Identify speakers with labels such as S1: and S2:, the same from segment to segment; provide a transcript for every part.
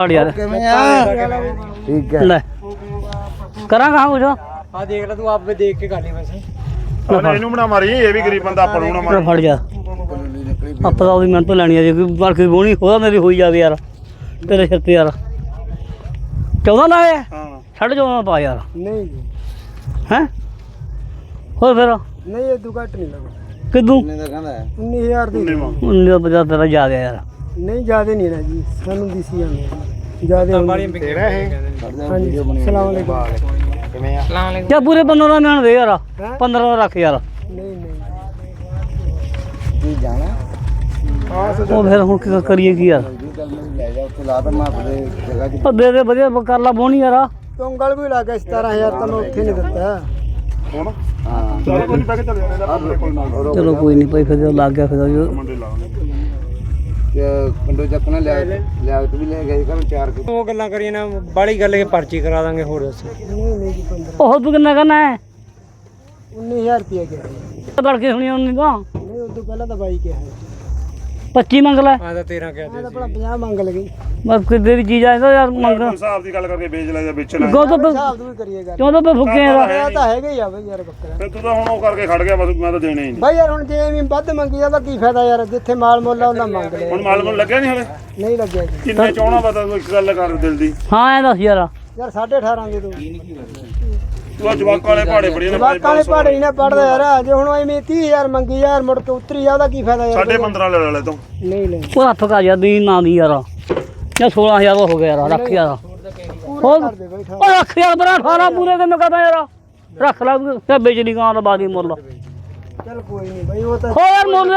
S1: ਛੱਡ ਯਾਰ।
S2: ਕਿਵੇਂ ਆ? ਠੀਕ ਹੈ।
S1: ਲੈ। ਕਰਾਂ ਕਹਾਂ ਕੁਛ?
S3: ਆ ਦੇਖ ਲੈ ਤੂੰ ਆਪੇ ਦੇਖ ਕੇ ਕਰ ਲਈ ਵੈਸੇ।
S4: ਉਹਨੇ ਇਹਨੂੰ ਬਣਾ ਮਾਰੀ ਇਹ ਵੀ ਗਰੀਬ ਬੰਦਾ ਆਪਾਂ ਨੂੰ ਨਾ
S1: ਲੈ
S4: ਮਾਰੀ।
S1: ਫੜ ਜਾ ਆਪਾਂ ਤਾਂ ਉਹਦੀ ਮਿਹਨਤ ਲੈਣੀ ਆ ਜੇ ਕੋਈ ਬਾਕੀ ਬੋਣੀ ਹੋਦਾ ਮੇਰੀ ਹੋਈ ਜਾਵੇ ਯਾਰ। ਤੇਰੇ ਸਿਰ ਤੇ ਯਾਰ। ਚੌਦਾਂ ਲਾਇਆ
S4: ਹਾਂ।
S1: ਸਾਢੇ ਚੌਦਾਂ ਪਾ ਯਾਰ।
S3: ਨਹੀਂ
S1: ਹੈ? ਹੋਰ ਫਿਰ?
S3: ਨਹੀਂ ਇਹ ਤੂੰ ਘੱਟ ਨਹੀਂ ਲੱਗਾ
S1: ਕਿਦੋਂ?
S2: ਕਿੰਨੇ ਦਾ। ਕਹਿੰਦਾ ਹੈ
S3: 19000 ਦੀ
S4: ਨੀਵਾਂ।
S1: ਉਹਨੇ ਬਜਾ ਤੇਰਾ ਜ਼ਿਆਦਾ ਯਾਰ।
S3: ਨਹੀਂ ਜ਼ਿਆਦਾ ਨਹੀਂ ਨਾ ਜੀ ਸਾਨੂੰ ਦਿਸੀ ਜਾਂਦੇ ਜ਼ਿਆਦਾ ਤੇਰਾ ਇਹ ਹਾਂਜੀ ਸਲਾਮ ਅਲੈਕੁਮ
S4: ਕਿਵੇਂ ਆ
S1: ਜਾਂ ਪੂਰੇ 15 ਦਾ ਮਿਹਣ ਦੇ ਯਾਰ 15 ਦਾ ਰੱਖ ਯਾਰ
S3: ਨਹੀਂ ਨਹੀਂ
S2: ਕੀ ਜਾਣਾ
S1: ਉਹ ਫਿਰ ਹੁਣ ਕੀ ਕਰੀਏ ਕੀ ਯਾਰ
S2: ਜੀ ਕੱਲ ਮੈਨੂੰ ਲੈ ਜਾ ਉੱਥੇ ਲਾ ਤਾ ਮੈਂ ਆਪਦੇ ਜਗ੍ਹਾ 'ਚ
S1: ਉਹ ਦੇ ਦੇ ਵਧੀਆ ਕਰ ਲਾ ਬੋਣੀ ਯਾਰ
S3: ਤੂੰ ਉਂਗਲ ਵੀ ਲਾ ਕੇ 17000 ਤਾਂ ਮੈਂ ਉੱਥੇ ਨਹੀਂ ਦਿੱਤਾ
S4: ਹੁਣ
S2: ਹਾਂ
S4: ਚਲੋ ਕੋਈ ਨਹੀਂ ਪੈ ਕੇ ਚੱਲ ਜਾਣੇ ਦਾ ਕੋਈ ਨਾ
S1: ਚਲੋ ਕੋਈ ਨਹੀਂ ਭਾਈ ਫਿਰ ਜਦੋਂ ਲੱਗ ਗਿਆ ਫਿਰ
S2: ਤੇ ਕੰਡੋ ਚੱਕਣਾ ਲਿਆ ਲਿਆ ਤੂੰ ਵੀ ਲੈ ਗਏ ਕਰ ਚਾਰ ਕੁ
S3: ਉਹ ਗੱਲਾਂ ਕਰੀਏ ਨਾ ਬਾੜੀ ਗੱਲ ਕੇ ਪਰਚੀ ਕਰਾ ਦਾਂਗੇ ਹੋਰ ਦੱਸ। ਨਹੀਂ ਨਹੀਂ ਜੀ 15
S1: ਉਹ ਤੂੰ ਕਿੰਨਾ ਕਰਨਾ ਹੈ?
S3: 19000 ਰੁਪਏ ਗਿਆ
S1: ਤੜਕੇ ਸੁਣੀ ਉਹਨੇ ਤਾਂ।
S3: ਨਹੀਂ ਉਦੋਂ ਪਹਿਲਾਂ ਤਾਂ ਬਾਈ ਕਿਹਾ
S1: 25 ਮੰਗ ਲੈ।
S3: ਮੈਂ ਤਾਂ 13 ਕਿਹਾ ਮੈਂ ਤਾਂ ਆਪਣਾ 50 ਮੰਗ ਲਗੀ
S1: ਬਸ ਕਿਤੇ ਦੀ ਚੀਜ਼ ਆਏ ਤਾਂ ਯਾਰ ਮੰਗ।
S4: ਹਿਸਾਬ ਦੀ ਗੱਲ ਕਰਕੇ ਵੇਚ ਲੈ ਜਾਂ ਵੇਚ ਲੈ।
S1: ਗੋ ਤਾਂ
S3: ਹਿਸਾਬ ਤੋਂ ਵੀ ਕਰੀਏ ਗੱਲ।
S1: ਕਿਉਂ ਤਾਂ ਫੁੱਕੇ ਯਾਰ
S3: ਇਹ ਤਾਂ ਹੈਗਾ ਹੀ ਆ ਬਈ ਯਾਰ ਬੱਕਰਾ।
S4: ਫਿਰ ਤੂੰ ਤਾਂ ਹੁਣ ਉਹ ਕਰਕੇ ਖੜ ਗਿਆ ਬਸ ਮੈਂ ਤਾਂ ਦੇਣੇ ਹੀ ਨਹੀਂ।
S3: ਬਾਈ ਯਾਰ ਹੁਣ ਜੇ ਵੀ ਵੱਧ ਮੰਗੀ ਜਾਂਦਾ ਕੀ ਫਾਇਦਾ ਯਾਰ? ਜਿੱਥੇ ਮਾਲ ਮੁੱਲ ਆ ਉਹਨਾਂ ਮੰਗ ਲੈ
S4: ਹੁਣ ਮਾਲ ਨੂੰ ਲੱਗਿਆ ਨਹੀਂ ਹਲੇ?
S3: ਨਹੀਂ ਲੱਗਿਆ ਜੀ।
S4: ਕਿੰਨੇ ਚਾਹਣਾ ਪਤਾ ਤੂੰ ਇੱਕ ਗੱਲ ਕਰ ਦਿਲ ਦੀ?
S1: ਹਾਂ ਐ ਦੱਸ ਯਾਰ।
S3: ਯਾਰ 18.5 ਦੇ ਤੂੰ।
S4: ਤੂੰ ਆ ਜਵਾਕ ਵਾਲੇ ਪਹਾੜੇ ਬੜੀਆਂ ਨੇ
S3: ਜਵਾਕਾਂ ਦੇ ਪਹਾੜੇ ਨਾ ਪੜਦਾ ਯਾਰ ਜੇ ਹੁਣ ਐਵੇਂ 30000 ਮੰਗੀ ਯਾਰ ਮੁੜ ਕੇ ਉਤਰੀ ਆ ਉਹਦਾ ਕੀ ਫਾਇਦਾ ਯਾਰ?
S4: ਸਾਢੇ 15 ਲੈ ਲੈ ਤੂੰ।
S3: ਨਹੀਂ ਨਹੀਂ।
S1: ਉਹ ਹੱਥ ਕਾ ਜਾ ਦੀ ਨਾ ਦੀ ਯਾਰ। ਜਾਂ 16000 ਦਾ ਹੋ ਗਿਆ ਯਾਰ ਰੱਖ ਯਾਰ। ਹੋਰ?
S3: ਦੇ
S1: ਉਹ ਰੱਖ ਯਾਰ ਬਰਾ 18 ਪੂਰੇ ਕਿੰਨੇ ਕਹਦਾ ਯਾਰ। ਰੱਖ ਲੈ ਤੇ ਵੇਚਣੀ ਕਾਂ ਦਾ ਬਾਦੀ ਮੁੱਲ।
S3: ਚੱਲ ਕੋਈ ਨਹੀਂ ਬਈ ਉਹ ਤਾਂ
S1: ਹੋ ਯਾਰ ਮੁੱਲ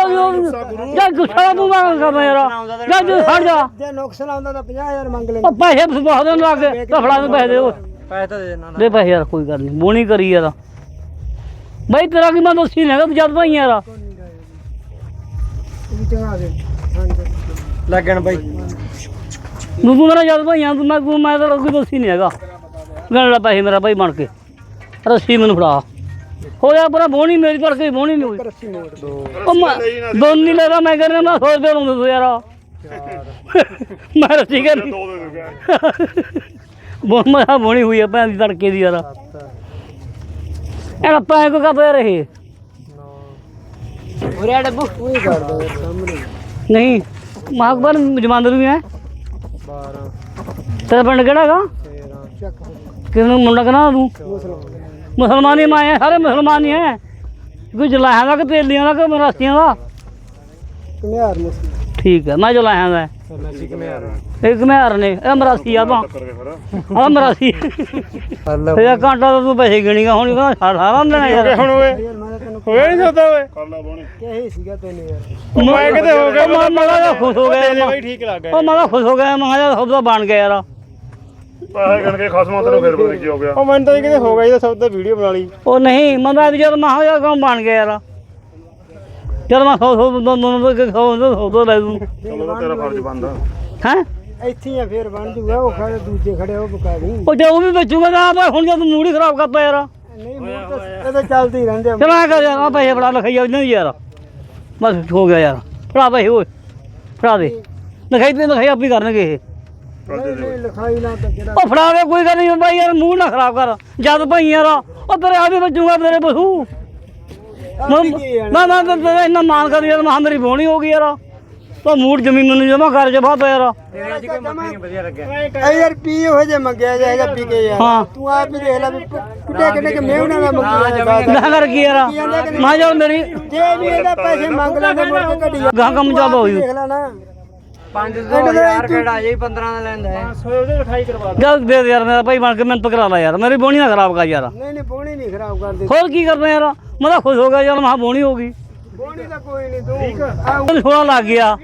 S1: ਜਾਂ ਗੁੱਸਾ ਤੂੰ ਨਾ ਕਰਦਾ ਯਾਰ। ਜਾਂ ਤੂੰ ਹਟ ਜਾ।
S3: ਜੇ ਨੁਕਸਾਨ ਆਉਂਦਾ ਤਾਂ 50000 ਮੰਗ ਲੈ
S1: ਉਹ ਪੈਸੇ ਬਹੁਤ ਦੇਣ ਲੱਗ ਗਏ ਤਾਂ ਫੜਾ ਦੇ ਪੈਸੇ ਦੇ ਉਹ
S3: ਪੈਸੇ ਤਾਂ ਦੇ ਦੇਣਾ
S1: ਦੇ ਪੈਸੇ ਯਾਰ ਕੋਈ ਗੱਲ ਨਹੀਂ ਬੋਣੀ ਕਰੀ ਯਾਰ। ਬਈ ਤੇਰਾ ਕੀ ਮੈਂ ਦੱਸੀ ਨਾ ਤੂੰ ਜਦ ਭਾਈ ਯਾਰ।
S3: ਵੀ ਚੰਗਾ ਦੇ ਲੱਗਣ ਬਈ।
S1: ਤੂੰ ਤੂੰ ਮੇਰਾ ਜਦ ਭਾਈਆਂ ਤੂੰ ਮੈਂ ਮੈਂ ਤਾਂ ਕੋਈ ਦੱਸੀ ਨਹੀਂ ਹੈਗਾ। ਗਣ ਲੈ ਪੈਸੇ ਮੇਰਾ ਭਾਈ ਬਣ ਕੇ। ਰੱਸੀ ਮੈਨੂੰ ਫੜਾ। ਹੋ ਜਾ ਪੂਰਾ ਬੋਣੀ ਮੇਰੀ ਪਰ ਕੋਈ ਬੋਣੀ ਨਹੀਂ ਹੋਈ।
S3: ਰੱਸੀ ਮੋੜ ਦੋ
S1: ਉਹ ਮੈਂ ਦੋਨ ਨਹੀਂ ਲੈਦਾ ਮੈਂ ਕਹਿੰਦਾ ਮੈਂ ਸੋਚ ਦੇ ਲੂੰ ਤੂੰ ਯਾਰ। ਮੈਂ ਰੱਸੀ ਕਰ ਬੋਣ ਮੈਂ ਬੋਣੀ ਹੋਈ ਆ ਭੈਣ ਦੀ ਤੜਕੇ ਦੀ ਯਾਰ। ਇਹ ਆਪਾਂ ਕੋ ਕਰਦੇ ਰਹੇ। ਉਰੇ ਡੱਬੂ।
S3: ਉਹੀ ਕਰ ਦੋ ਸਾਹਮਣੇ
S1: ਨਹੀਂ। ਮਾਕਬਰ ਜਮਾਂਦਰ ਵੀ ਹੈ।
S3: 12
S1: ਤੇਰਾ ਪਿੰਡ ਕਿਹੜਾ ਹੈਗਾ?
S3: 13 ਚੱਕ
S1: ਕਿਹਨੂੰ ਮੁੰਡਾ ਕਹਣਾ ਤੂੰ?
S3: ਮੁਸਲਮਾਨ
S1: ਹੀ ਮਾਏ ਸਾਰੇ ਮੁਸਲਮਾਨ ਹੀ ਹੈ। ਕੋਈ ਜਲਾਹਾਂ ਦਾ ਕਿ ਤੇਲੀਆਂ ਦਾ ਕਿ ਮਰਾਸੀਆਂ ਦਾ?
S3: ਕਮਿਆਰ ਮੁਸਲਮਾਨ।
S1: ਠੀਕ ਹੈ ਮੈਂ ਜਲਾਹਾਂ ਦਾ।
S3: ਸਰਨਾਸੀ ਕਮਿਆਰ
S1: ਮਹਿਰ ਨੇ ਇਹ ਮਰਾਸੀ ਆ ਤਾਂ ਆ ਮਰਾਸੀ। ਇਹ ਘੰਟਾ ਤਾਂ ਤੂੰ ਪੈਸੇ ਗਿਣੀਗਾ ਹੁਣ ਸਾਰਾ ਦੇਣਾ ਯਾਰ।
S3: ਹੁਣ ਓਏ ਮੈਂ
S4: ਹੋਇਆ ਨਹੀਂ ਸਕਦਾ ਓਏ? ਕਰ ਲਾ ਬੋਣੀ
S3: ਕਿਹਾ ਸੀਗਾ ਤੈਨੂੰ ਯਾਰ?
S1: ਮੈਂ ਕਿਤੇ ਹੋ ਗਿਆ ਮੈਂ ਮੈਂ ਖੁਸ਼ ਹੋ ਗਿਆ
S3: ਠੀਕ ਲੱਗ
S1: ਉਹ ਮੈਂ ਤਾਂ ਖੁਸ਼ ਹੋ ਗਿਆ ਮੈਂ ਕਿਹਾ ਸਭ ਬਣ ਗਿਆ ਯਾਰ।
S4: ਪੈਸੇ ਗਣ ਕੇ ਖਸਮਾਂ ਤੈਨੂੰ ਫਿਰ ਪਤਾ ਕੀ ਹੋ ਗਿਆ।
S3: ਉਹ ਮੈਨੂੰ ਤਾਂ ਕਿਤੇ ਹੋ ਗਿਆ ਇਹਦਾ ਸਭ ਦਾ ਵੀਡੀਓ ਬਣਾ ਲਈ।
S1: ਉਹ ਨਹੀਂ ਮੈਂ ਤਾਂ ਜਦ ਮੈਂ ਹੋਇਆ ਕੰਮ ਬਣ ਗਿਆ ਯਾਰ। ਜਦ ਮੈਂ ਸੌ ਸੌ ਦੋ ਦੋ ਦੋ ਕੇ ਸੌ ਦੋ ਸੌ ਦੋ ਲੈ ਦੂੰ
S4: ਚਲੋ ਤਾਂ ਤੇਰਾ ਫਰਜ਼ ਬਣਦਾ।
S1: ਹੈ?
S3: ਇੱਥੇ ਹੀ ਆ ਫੇਰ ਬਣ ਜੂਗਾ ਉਹ ਖੜੇ ਦੂਜੇ ਖੜੇ ਉਹ ਬਕਾ ਲਈ।
S1: ਉਹ ਜੇ ਉਹ ਵੀ ਵੇਚੂਗਾ ਤਾਂ ਆਪੇ ਹੁਣ ਜਦ ਮੂਡ ਹੀ ਖਰਾਬ ਕਰਤਾ ਯਾਰ।
S3: ਨਹੀਂ ਮੂੰਹ ਤਾਂ ਇਹ ਤਾਂ ਚੱਲਦੇ ਹੀ ਰਹਿੰਦੇ ਆ
S1: ਚਲ ਆ ਕਰ ਯਾਰ ਆ ਪੈਸੇ ਫੜਾ ਲਿਖਾਈ ਆ ਨਹੀਂ ਯਾਰ। ਬਸ ਹੋ ਗਿਆ ਯਾਰ। ਫੜਾ ਪੈਸੇ ਓਏ। ਫੜਾ ਦੇ। ਲਿਖਾਈ ਤੇ ਲਿਖਾਈ ਆਪੀ ਕਰਨਗੇ ਇਹ।
S3: ਨਹੀਂ ਨਹੀਂ ਲਿਖਾਈ ਨਾ ਤਾਂ ਜਿਹੜਾ
S1: ਉਹ ਫੜਾ ਦੇ ਕੋਈ ਗੱਲ ਨਹੀਂ ਬਾਈ ਯਾਰ ਮੂਡ ਨਾ ਖਰਾਬ ਕਰ। ਜਦ ਭਾਈ ਯਾਰ ਉਹ ਤੇਰੇ ਆ ਵੀ ਵੇਚੂਗਾ ਤੇਰੇ ਬਸੂ ਨਾ ਨਾ ਨਾ ਇੰਨਾ ਮਾਨ ਕਰ ਯਾਰ ਮਹਾਂ ਮੇਰੀ ਬੋਣੀ ਹੋ ਗਈ ਯਾਰ। ਤਾਂ ਮੂਡ ਜ਼ਮੀਨ ਮੈਨੂੰ ਜਮਾ ਕਰ ਜੇ ਬਾਤ ਯਾਰ।
S3: ਤੇਰੇ ਅੱਜ ਕੋਈ ਨਹੀਂ ਵਧੀਆ ਲੱਗਿਆ। ਐ ਯਾਰ ਪੀ ਹੋ ਜੇ ਮੰਗਿਆ ਜਾਏਗਾ ਪੀ ਕੇ ਯਾਰ। ਤੂੰ ਆਪ ਹੀ ਦੇਖ ਲੈ ਵੀ ਕਿੱਡੇ ਕਿੱਡੇ ਕਿ ਮੇਵਣਾ ਦਾ ਮੰਗਿਆ
S1: ਨਾ ਕਰ ਕੀ ਯਾਰ? ਮੈਂ ਮੇਰੀ
S3: ਜੇ ਵੀ ਇਹਦਾ ਪੈਸੇ ਮੰਗ ਲੈਂਦੇ ਮੁੜ ਕੇ ਘੜੀ
S1: ਗਾਂ ਕੰਮ ਜ਼ਿਆਦਾ ਹੋਈ
S3: ਦੇਖ ਲੈ ਨਾ।
S2: 5000 ਕਿਹੜਾ ਜੇ 15 ਦਾ ਲੈਂਦਾ ਹੈ।
S3: 500 ਉਹਦੇ ਲਿਖਾਈ ਕਰਵਾ
S1: ਜਦ ਦੇ ਦੇ ਯਾਰ ਮੇਰਾ ਭਾਈ ਬਣ ਕੇ ਮੈਨੂੰ ਕਰਾ ਲਾ ਯਾਰ। ਮੇਰੀ ਬੋਣੀ ਨਾ ਖਰਾਬ ਕਰ ਯਾਰ।
S3: ਨਹੀਂ ਨਹੀਂ ਬੋਣੀ ਨਹੀਂ ਖਰਾਬ ਕਰਦੇ।
S1: ਹੋਰ ਕੀ ਕਰਨਾ ਯਾਰ? ਮੈਂ ਤਾਂ ਖੁਸ਼ ਹੋ ਗਿਆ ਯਾਰ ਮਹਾ ਬੋਣੀ ਹੋ ਗਈ।
S3: ਬੋਣੀ ਤਾਂ ਕੋਈ ਨਹੀਂ ਤੂੰ ਠੀਕ ਆ।
S1: ਸੋਹਣਾ ਲੱਗ ਗਿਆ।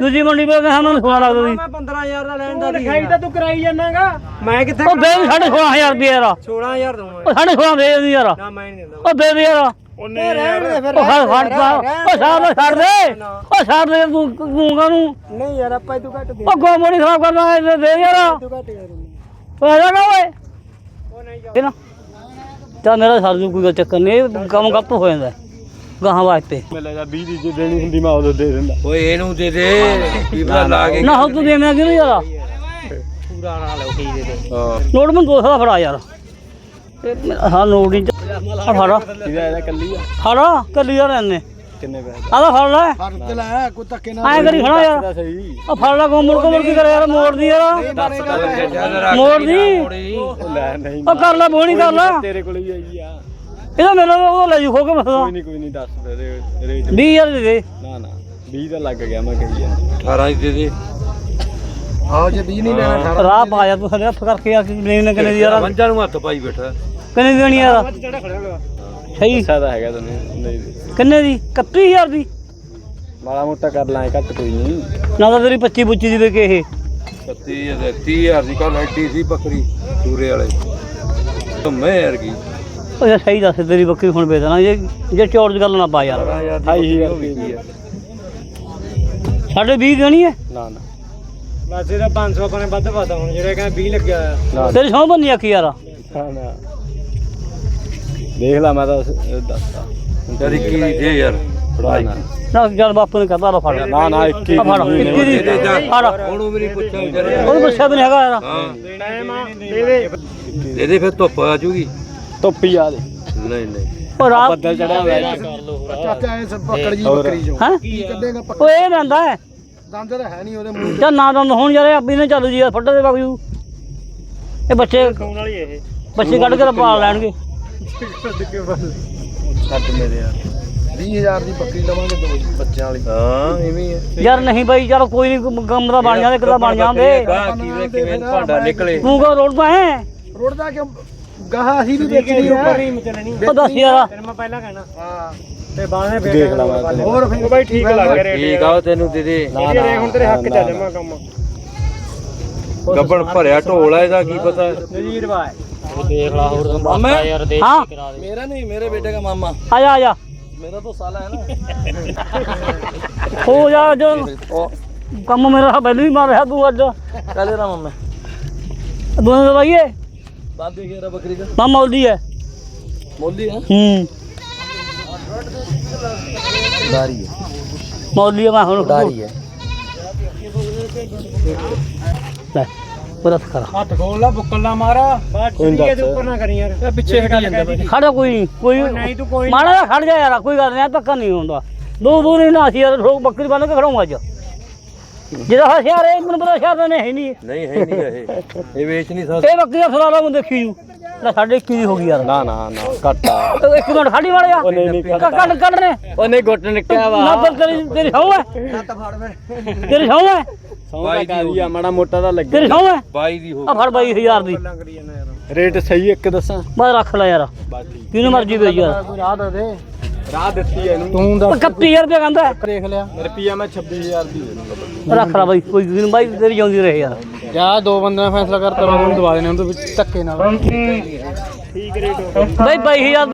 S1: ਦੂਜੀ ਮੰਡੀ ਪੇ ਗਿਆ ਮੈਨੂੰ ਸੋਹਣਾ ਲੱਗਦਾ ਸੀ
S3: 15000 ਦਾ ਲੈਣ ਦਾ ਲਿਖਾਈ ਤਾਂ ਤੂੰ ਕਰਾਈ ਜਾਣਾਗਾ। ਮੈਂ ਕਿੱਥੇ
S1: ਉਹ ਦੇ ਸਾਢੇ 16000 ਰੁਪਏ ਯਾਰ।
S3: 16000 ਦਊਂਗਾ।
S1: ਉਹ ਸਾਢੇ 16 ਦੇ ਦੇ ਯਾਰ।
S3: ਨਾ ਮੈਂ ਨਹੀਂ ਦਿੰਦਾ।
S1: ਉਹ ਦੇ ਦੇ ਯਾਰ।
S4: ਉਹਨੇ
S3: ਰਹਿਣ ਦੇ ਫਿਰ
S1: ਉਹ ਹਰ ਹਰ ਉਹ ਛੱਡ ਦੇ। ਛੱਡ ਦੇ ਉਹ ਛੱਡ ਦੇ ਤੂੰ ਤੂੰ ਕਾਨੂੰ
S3: ਨਹੀਂ ਯਾਰ ਆਪਾਂ ਤੂੰ ਘੱਟ ਦੇ
S1: ਉਹ ਗੋ ਮੋੜੀ ਖਰਾਬ ਕਰਨਾ ਹੈ ਦੇ ਦੇ ਯਾਰ।
S3: ਤੂੰ ਘੱਟ ਯਾਰ
S1: ਓਏ ਜਾ ਓਏ। ਇਹ ਨਾ ਤਾਂ ਮੇਰਾ ਸਰ ਨੂੰ ਕੋਈ ਗੱਲ ਚੱਕਰ ਨਹੀਂ ਇਹ ਕੰਮ ਗੱਪ ਹੋ ਜਾਂਦਾ। ਗਾਹਾਂ ਵਾਸਤੇ।
S4: ਮੈਂ ਲੈ ਜਾ 20 ਦੀ ਜੇ ਦੇਣੀ ਹੁੰਦੀ ਮੈਂ ਉਦੋਂ ਦੇ ਦਿੰਦਾ।
S2: ਓਏ ਇਹਨੂੰ ਦੇ ਦੇ। ਕੀ ਪਤਾ ਲਾ ਕੇ
S1: ਨਾ ਹੋ ਤੂੰ ਦੇਣਾ ਕਿਉਂ ਯਾਰ
S5: ਪੂਰਾ ਨਾਲ ਲਓ ਕੀ ਦੇ ਦੇ।
S2: ਹਾਂ।
S1: ਨੋਟ ਮੈਨੂੰ 200 ਦਾ ਫੜਾ ਯਾਰ। ਹਾਂ ਨੋਟ ਨਹੀਂ ਆ ਫੜਾ।
S2: ਇਹਦਾ ਇਹਦਾ ਕੱਲੀ ਆ?
S1: ਫੜਾ ਕੱਲੀ ਯਾਰ ਇਹਨੇ।
S2: ਕਿੰਨੇ ਪੈਸੇ?
S1: ਆਦਾ ਫੜ ਲੈ।
S3: ਫ਼ਰਕ ਲੈ ਕੋਈ ਧੱਕੇ
S1: ਐਂ ਕਰੀ ਖੜਾ ਯਾਰ। ਆ ਫੜ ਲੈ ਕੋ ਮੁੜ ਕੋ ਮੁੜ ਕੀ ਕਰ ਯਾਰ ਮੋੜ ਦੀ। ਯਾਰ ਮੋੜ ਦੀ।
S2: ਲੈ ਨਹੀਂ
S1: ਉਹ ਕਰ ਲੈ ਬੋਣੀ ਕਰ ਲੈ।
S2: ਤੇਰੇ ਕੋਲ ਹੀ ਆਈ ਆ।
S1: ਇਹਦਾ ਮੇਰਾ ਉਹ ਲੈ ਜੂ ਖੋ ਕੇ ਮਸਦਾ
S2: ਕੋਈ ਨਹੀਂ ਕੋਈ ਨਹੀਂ ਦੱਸ ਦੇ ਰੇਟ
S1: 20000 ਦੇ ਦੇ।
S2: ਨਾ ਨਾ 20 ਤਾਂ ਲੱਗ ਗਿਆ ਮੈਂ ਕਹੀ ਜਾਂਦਾ। 18 ਦੇ ਦੇ।
S3: ਆਓ ਜੇ 20 ਨਹੀਂ ਲੈਣਾ
S1: ਰਾਹ ਪਾ ਜਾ ਤੂੰ ਸਾਡੇ ਹੱਥ ਕਰਕੇ ਆ ਕਿ ਨਹੀਂ ਨਾ ਕਿਨੇ ਦੀ ਯਾਰ?
S2: ਪੰਜਾਂ ਨੂੰ ਹੱਥ ਪਾਈ ਬੈਠਾ।
S1: ਕਿੰਨੇ ਦੀ ਦੇਣੀ ਯਾਰ ਸਹੀ।
S2: ਸਾਦਾ ਹੈਗਾ ਤੈਨੂੰ ਨਹੀਂ ਦੇ।
S1: ਕਿੰਨੇ ਦੀ? 31000 ਦੀ।
S2: ਮਾੜਾ ਮੋਟਾ ਕਰ ਲਾਂ ਘੱਟ ਕੋਈ ਨਹੀਂ।
S1: ਨਾ ਤਾਂ ਤੇਰੀ 25 ਬੁੱਚੀ ਦੀ ਵੇਕੇ ਇਹ।
S2: 30000 30000 ਦੀ ਕੱਲ ਐਡੀ ਸੀ ਬੱਕਰੀ ਸੂਰੇ ਵਾਲੇ। ਤਾਂ ਮੈਂ ਯਾਰ ਕੀ
S1: ਉਹ ਯਾਰ ਸਹੀ ਦੱਸ ਤੇਰੀ ਬੱਕਰੀ ਹੁਣ ਵੇਚਣਾ ਜੇ ਜੇ ਚੌੜ ਦੀ ਗੱਲ ਨਾ ਪਾ ਯਾਰ।
S2: 28000 ਰੁਪਏ ਦੀ ਆ।
S1: ਸਾਡੇ 20 ਦੇਣੀ ਹੈ?
S2: ਨਾ ਨਾ।
S3: ਬਸ ਇਹਦਾ 500 ਆਪਾਂ ਨੇ ਵੱਧ ਪਾਤਾ ਹੁਣ ਜਿਹੜਾ ਕਹਿੰਦਾ 20 ਲੱਗਿਆ ਹੋਇਆ।
S1: ਤੇਰੀ ਸੌਂ ਬੰਨੀ ਆਖੀ ਯਾਰ।
S2: ਨਾ ਨਾ। ਦੇਖ ਲਾ ਮੈਂ ਤਾਂ ਦੱਸਦਾ ਤੇਰੀ ਕੀ ਦੇ ਯਾਰ। ਫੜਾ ਨਾ।
S1: ਨਾ ਚੱਲ ਬਾਪੂ ਨੇ ਕਹਤਾ ਲੋ ਫੜ।
S2: ਨਾ ਨਾ 21
S1: ਆ ਫੜ 21 ਦੀ ਫੜ।
S2: ਉਹਨੂੰ ਵੀ ਨਹੀਂ ਪੁੱਛਿਆ ਵਿਚਾਰੇ
S1: ਉਹਨੂੰ ਪੁੱਛਿਆ ਵੀ ਨਹੀਂ ਹੈਗਾ ਯਾਰ।
S2: ਇਹਦੇ ਫਿਰ ਧੁੱਪ ਆ ਜੂਗੀ। ਧੁੱਪੀ ਆ ਦੇ ਨਹੀਂ ਨਹੀਂ।
S1: ਉਹ ਰਾਤ
S2: ਬੱਦਲ ਚੜਿਆ ਹੋਇਆ।
S3: ਚਾਚਾ ਇਹ ਸਭ ਪਕੜ ਜੀ। ਬੱਕਰੀ ਜੋ
S1: ਹੈ?
S3: ਕੀ ਕੱਢੇਗਾ
S1: ਉਹ ਇਹ ਹੈ।
S3: ਦੰਦ ਤਾਂ ਹੈ ਨਹੀਂ ਉਹਦੇ ਮੂੰਹ
S1: ਚੱਲ ਨਾ ਦੰਦ ਹੁਣ ਯਾਰ ਇਹ ਆਪੀ ਨੇ ਚੱਲੂ ਜੀ ਯਾਰ ਫੱਟੇ ਦੇ ਬਾਗੂ ਇਹ ਬੱਚੇ
S3: ਖਾਣ ਵਾਲੀ ਇਹ?
S1: ਬੱਚੇ ਕੱਢ ਕੇ ਪਾਲ ਲੈਣਗੇ।
S2: ਛੱਡ ਮੇਰੇ ਯਾਰ।
S3: 20000 ਦੀ ਬੱਕਰੀ ਲਵਾਂਗੇ ਦੋ ਬੱਚਿਆਂ ਵਾਲੀ।
S2: ਹਾਂ ਐਵੇਂ ਹੀ
S1: ਯਾਰ ਨਹੀਂ ਬਾਈ ਚਲ ਕੋਈ ਨਹੀਂ ਕੰਮ ਦਾ ਬਣ ਜਾਂਦੇ ਕਿਦਾਂ ਬਣ ਜਾਂਦੇ?
S2: ਕਿਵੇਂ ਕਿਵੇਂ ਭਾਂਡਾ ਨਿਕਲੇ।
S1: ਤੂੰ ਕਾ ਰੋਡ ਪਾ ਹੈ?
S3: ਰੋਡ ਦਾ ਕਿਉਂ? ਗਾਹ ਅਸੀਂ ਵੀ ਵੇਚਣੀ ਉੱਪਰ ਨਹੀਂ ਚੱਲਣੀ
S1: ਉਹ ਦੱਸ ਯਾਰ।
S3: ਮੈਂ ਪਹਿਲਾਂ ਕਹਿਣਾ। ਹਾਂ। ਤੇ ਬਾਣੇ
S2: ਦੇਖ ਲਾ ਮੈਂ
S3: ਹੋਰ ਫਿਰ ਬਾਈ ਠੀਕ ਲੱਗ ਰਿਹਾ
S2: ਠੀਕ ਆ ਉਹ ਤੈਨੂੰ ਦੇ ਦੇ। ਨਾ ਨਾ
S3: ਹੁਣ ਤੇਰੇ ਹੱਕ ਚ ਆ ਜਾਵਾਂ ਕੰਮ।
S2: ਗੱਬਣ ਭਰਿਆ ਢੋਲ ਆ ਇਹਦਾ ਕੀ ਪਤਾ?
S3: ਨਜ਼ੀਰ ਬਾਈ
S5: ਦੇਖ ਲਾ ਹੋਰ ਤਾਂ ਬਾਪਾ ਯਾਰ ਦੇ
S1: ਹਾਂ।
S5: ਕਰਾ ਦੇ।
S2: ਮੇਰਾ ਨਹੀਂ ਮੇਰੇ ਬੇਟੇ ਦਾ ਮਾਮਾ।
S1: ਆ ਜਾ ਆ ਜਾ।
S2: ਮੇਰਾ ਤਾਂ ਸਾਲਾ ਹੈ ਨਾ।
S1: ਹੋ ਜਾ ਜੋ ਕੰਮ ਮੇਰਾ ਪਹਿਲਾਂ ਹੀ ਮਾਰ ਰਿਹਾ ਤੂੰ ਅੱਜ।
S2: ਕਾਲੇ ਦਾ ਮਾਮਾ।
S1: ਦੋਨੇ ਦਵਾਈਏ
S2: ਬਾਦੀ ਘੇਰਾ ਬੱਕਰੀ ਦਾ।
S1: ਨਾ ਮੌਲਦੀ ਹੈ।
S2: ਮੋਲੀ ਹੈ
S1: ਹੂੰ।
S2: ਦਾਰੀ ਹੈ।
S1: ਮੈਂ ਹੁਣ
S2: ਹੈ।
S1: ਲੈ ਬਰਸ ਕਰ
S3: ਹੱਥ ਖੋਲ ਲਾ ਬੁੱਕਲ ਨਾ ਮਾਰ। ਬਾਹਰ
S2: ਕੋਈ
S3: ਚੀੜੀ
S2: ਦੱਸ।
S3: ਦੇ ਉੱਪਰ ਨਾ ਕਰੀ ਯਾਰ। ਇਹ ਪਿੱਛੇ ਹਟ ਜਾਂਦਾ
S1: ਖੜਾ ਕੋਈ ਨਹੀਂ ਕੋਈ
S3: ਨਹੀਂ ਤੂੰ ਕੋਈ
S1: ਮਾੜਾ ਜਿਹਾ ਖੜ ਜਾ ਯਾਰ ਕੋਈ ਗੱਲ ਨਹੀਂ ਧੱਕਾ ਨਹੀਂ ਹੁੰਦਾ। ਦੋ ਦੋ ਨਹੀਂ ਨਾ ਸੀ ਯਾਰ ਲੋਕ ਬੱਕਰੀ ਬੰਨ ਕੇ ਖੜਾਉਂਗਾ ਅੱਜ। ਜਿਹੜਾ ਹਸ਼ਿਆਰ ਹੈ ਮੈਨੂੰ ਪਤਾ ਦਾ ਨਹੀਂ ਹੈ ਨਹੀਂ।
S2: ਨਹੀਂ ਹੈ ਨਹੀਂ ਇਹ। ਇਹ ਵੇਚ ਨਹੀਂ ਸਕਦਾ
S1: ਇਹ ਬੱਕਰੀ ਦਾ ਫਲਾਲਾ ਨੂੰ ਦੇਖੀ ਜੂ ਲੈ ਸਾਡੇ 21 ਦੀ ਹੋ ਗਈ ਯਾਰ।
S2: ਨਾ ਨਾ ਨਾ
S1: ਉਹ ਇੱਕ ਮਿੰਟ ਖੜੀ ਵਾਲਿਆ
S2: ਉਹ ਨਹੀਂ, ਨਹੀਂ,
S1: ਕੱਢ ਕੱਢ ਨੇ।
S2: ਉਹ ਨਹੀਂ ਗੁੱਟ ਨਿਕਿਆ
S1: ਨਾ ਪਰ ਤੇਰੀ ਤੇਰੀ ਸੌ ਹੈ।
S3: ਲੱਤ ਫੜ ਫਿਰ।
S1: ਤੇਰੀ ਸੌ ਹੈ।
S2: ਬਾਈ ਦੀ ਆ ਮਾੜਾ ਮੋਟਾ ਤਾਂ ਲੱਗੇ
S1: ਤੇਰੀ ਸੌ ਹੈ।
S2: ਬਾਈ ਦੀ ਹੋ
S1: ਆ ਫੜ 22000 ਦੀ।
S2: ਰੇਟ ਸਹੀ ਇੱਕ ਦੱਸਾਂ?
S1: ਬਸ ਰੱਖ ਲੈ ਯਾਰ। ਕਿਹਨੂੰ ਮਰਜ਼ੀ ਵੇਚ ਯਾਰ।
S3: ਕੋਈ ਰਾਹ ਦੇ ਦੇ।
S2: ਰਾਹ ਦਿੱਤੀ ਇਹਨੂੰ।
S3: ਤੂੰ
S1: 31000 ਰੁਪਏ ਕਹਿੰਦਾ।
S3: ਦੇਖ ਲਿਆ।
S2: ਰੁਪਿਆ ਮੈਂ 26000 ਦੀ ਦੇ ਦੂੰਗਾ।
S1: ਰੱਖ ਲੈ ਬਾਈ ਕੋਈ ਨਹੀਂ ਬਾਈ ਤੇਰੀ ਜਾਂਦੀ ਰਹੇ ਯਾਰ
S3: ਜਾ ਦੋ ਬੰਦਿਆਂ ਫੈਸਲਾ ਕਰਤਾ ਮੈਂ ਉਹਨੂੰ ਦਵਾ ਦੇਣੇ ਉਹਦੇ ਵਿੱਚ ਧੱਕੇ ਨਾਲ
S1: ਬਾਈ 22000